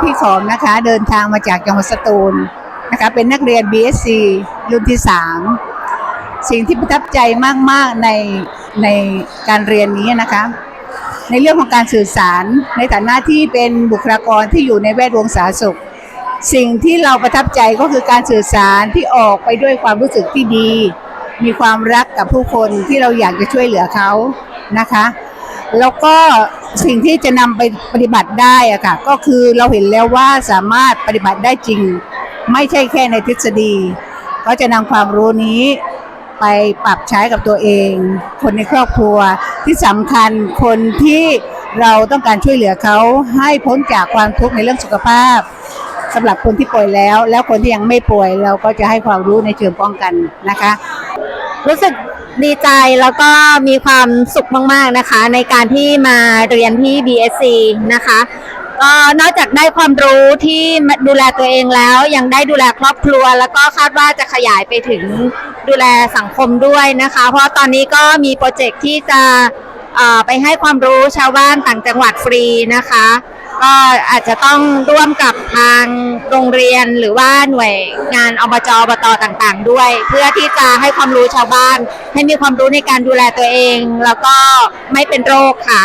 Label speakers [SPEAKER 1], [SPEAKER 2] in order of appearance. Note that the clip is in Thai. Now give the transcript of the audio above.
[SPEAKER 1] พี่ขอมนะคะ เดินทางมาจากจังหวัดสตูลนะคะเป็นนักเรียน BSc รุ่นที่ 3 สิ่งที่ประทับใจมาก ๆ ในในการเรียนนี้นะคะ ในเรื่องของการสื่อสารในฐานะที่เป็นบุคลากรที่อยู่ในแวดวงสาธารณสุข สิ่งที่เราประทับใจก็คือการสื่อสารที่ออกไปด้วยความรู้สึกที่ดี มีความรักกับผู้คนที่เราอยากจะช่วยเหลือเขานะคะ แล้วก็ สิ่งที่จะนำไปปฏิบัติได้อะค่ะ ก็คือเราเห็นแล้วว่าสามารถปฏิบัติได้จริง ไม่ใช่แค่ในทฤษฎี ก็จะนำความรู้นี้ไปปรับใช้กับตัวเอง คนในครอบครัวที่สำคัญคนที่เราต้องการช่วยเหลือเขาให้พ้นจากความทุกข์ในเรื่องสุขภาพสำหรับคนที่ป่วยแล้ว แล้วคนที่ยังไม่ป่วยเราก็จะให้ความรู้ในเชิงป้องกันนะคะ
[SPEAKER 2] รู้สึก ดีใจแล้วก็มีความสุขมาก ๆ นะคะ ในการที่มาเรียนที่ BSC นะคะก็นอกจากได้ความรู้ที่ดูแลตัวเองแล้ว ยังได้ดูแลครอบครัว แล้วก็คาดว่าจะขยายไปถึงดูแลสังคมด้วยนะคะ เพราะตอนนี้ก็มีโปรเจกต์ที่จะไปให้ความรู้ชาวบ้านต่างจังหวัดฟรีนะคะ ก็อาจจะต้องร่วมกับทางโรงเรียนหรือว่าหน่วยงานอบจอบตต่างๆ ด้วย เพื่อที่จะให้ความรู้ชาวบ้าน ให้มีความรู้ในการดูแลตัวเอง แล้วก็ไม่เป็นโรคค่ะ